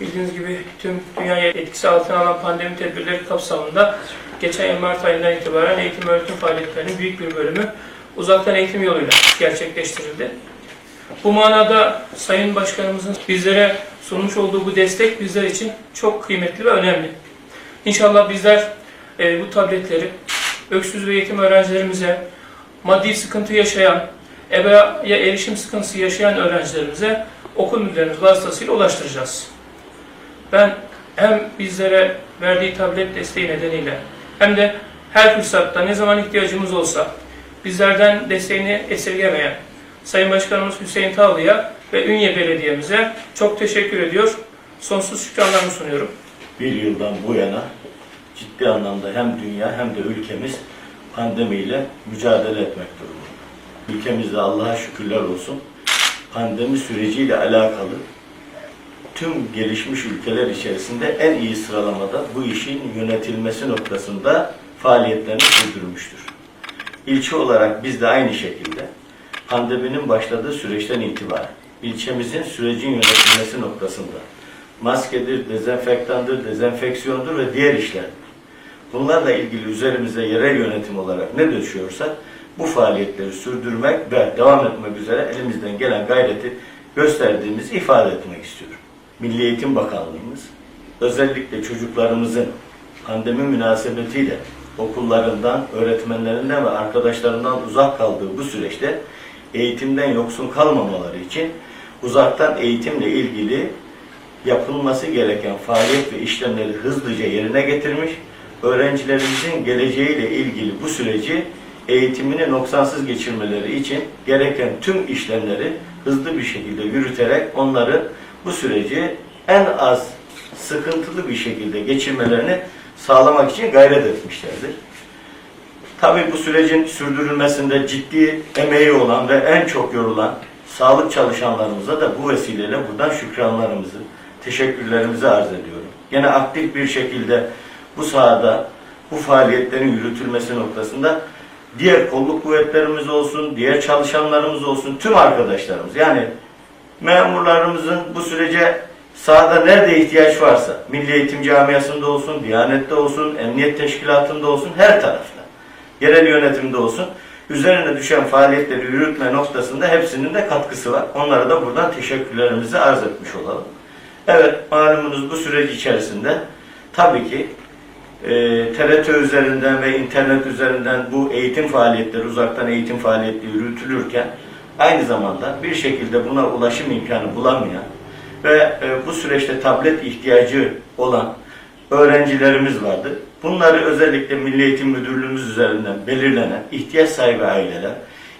Bildiğiniz gibi tüm dünyayı etkisi altına alan pandemi tedbirleri kapsamında geçen yıl Mart ayından itibaren eğitim öğretim faaliyetlerinin büyük bir bölümü uzaktan eğitim yoluyla gerçekleştirildi. Bu manada Sayın Başkanımızın bizlere sunmuş olduğu bu destek bizler için çok kıymetli ve önemli. İnşallah bizler e, bu tabletleri öksüz ve yetim öğrencilerimize, maddi sıkıntı yaşayan, EBA'ya erişim sıkıntısı yaşayan öğrencilerimize okul müdürlerimiz vasıtasıyla ulaştıracağız. Ben hem bizlere verdiği tablet desteği nedeniyle hem de her fırsatta ne zaman ihtiyacımız olsa bizlerden desteğini esirgemeyen Sayın Başkanımız Hüseyin Tavlı'ya ve Ünye Belediye'mize çok teşekkür ediyor. Sonsuz şükranlarımı sunuyorum. bir yıldan bu yana ciddi anlamda hem dünya hem de ülkemiz pandemiyle mücadele etmek durumunda. Ülkemizde Allah'a şükürler olsun pandemi süreciyle alakalı tüm gelişmiş ülkeler içerisinde en iyi sıralamada bu işin yönetilmesi noktasında faaliyetlerini sürdürmüştür. İlçe olarak biz de aynı şekilde pandeminin başladığı süreçten itibaren ilçemizin sürecin yönetilmesi noktasında maskedir, dezenfektandır, dezenfeksiyondur ve diğer işler. Bunlarla ilgili üzerimize yerel yönetim olarak ne düşüyorsa bu faaliyetleri sürdürmek ve devam etmek üzere elimizden gelen gayreti gösterdiğimizi ifade etmek istiyorum. Milli Eğitim Bakanlığımız özellikle çocuklarımızın pandemi münasebetiyle okullarından, öğretmenlerinden ve arkadaşlarından uzak kaldığı bu süreçte eğitimden yoksun kalmamaları için uzaktan eğitimle ilgili yapılması gereken faaliyet ve işlemleri hızlıca yerine getirmiş, öğrencilerimizin geleceğiyle ilgili bu süreci eğitimini noksansız geçirmeleri için gereken tüm işlemleri hızlı bir şekilde yürüterek onları bu süreci en az sıkıntılı bir şekilde geçirmelerini sağlamak için gayret etmişlerdir. Tabii bu sürecin sürdürülmesinde ciddi emeği olan ve en çok yorulan sağlık çalışanlarımıza da bu vesileyle buradan şükranlarımızı, teşekkürlerimizi arz ediyorum. Yine aktif bir şekilde bu sahada bu faaliyetlerin yürütülmesi noktasında diğer kolluk kuvvetlerimiz olsun, diğer çalışanlarımız olsun, tüm arkadaşlarımız yani memurlarımızın bu sürece sahada nerede ihtiyaç varsa, Milli Eğitim Camiası'nda olsun, Diyanet'te olsun, Emniyet Teşkilatı'nda olsun, her tarafta, yerel yönetimde olsun, üzerine düşen faaliyetleri yürütme noktasında hepsinin de katkısı var. Onlara da buradan teşekkürlerimizi arz etmiş olalım. Evet, malumunuz bu süreç içerisinde tabii ki e, TRT üzerinden ve internet üzerinden bu eğitim faaliyetleri, uzaktan eğitim faaliyetleri yürütülürken aynı zamanda bir şekilde buna ulaşım imkanı bulamayan ve e, bu süreçte tablet ihtiyacı olan öğrencilerimiz vardı. Bunları özellikle Milli Eğitim Müdürlüğümüz üzerinden belirlenen ihtiyaç sahibi aileler,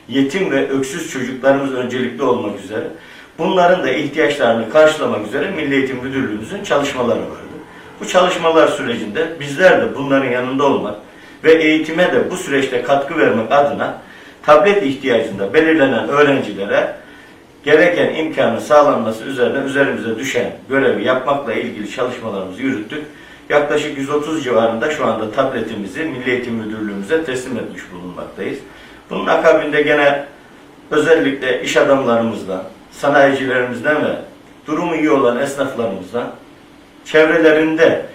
yetim ve öksüz çocuklarımız öncelikli olmak üzere bunların da ihtiyaçlarını karşılamak üzere Milli Eğitim Müdürlüğümüzün çalışmaları vardı. Bu çalışmalar sürecinde bizler de bunların yanında olmak ve eğitime de bu süreçte katkı vermek adına tablet ihtiyacında belirlenen öğrencilere gereken imkanın sağlanması üzerine üzerimize düşen görevi yapmakla ilgili çalışmalarımızı yürüttük. Yaklaşık 130 civarında şu anda tabletimizi Milli Eğitim Müdürlüğümüze teslim etmiş bulunmaktayız. Bunun akabinde gene özellikle iş adamlarımızdan, sanayicilerimizden ve durumu iyi olan esnaflarımızdan çevrelerinde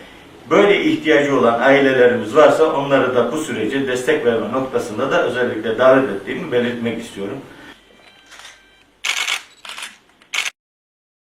böyle ihtiyacı olan ailelerimiz varsa onları da bu sürece destek verme noktasında da özellikle davet ettiğimi belirtmek istiyorum.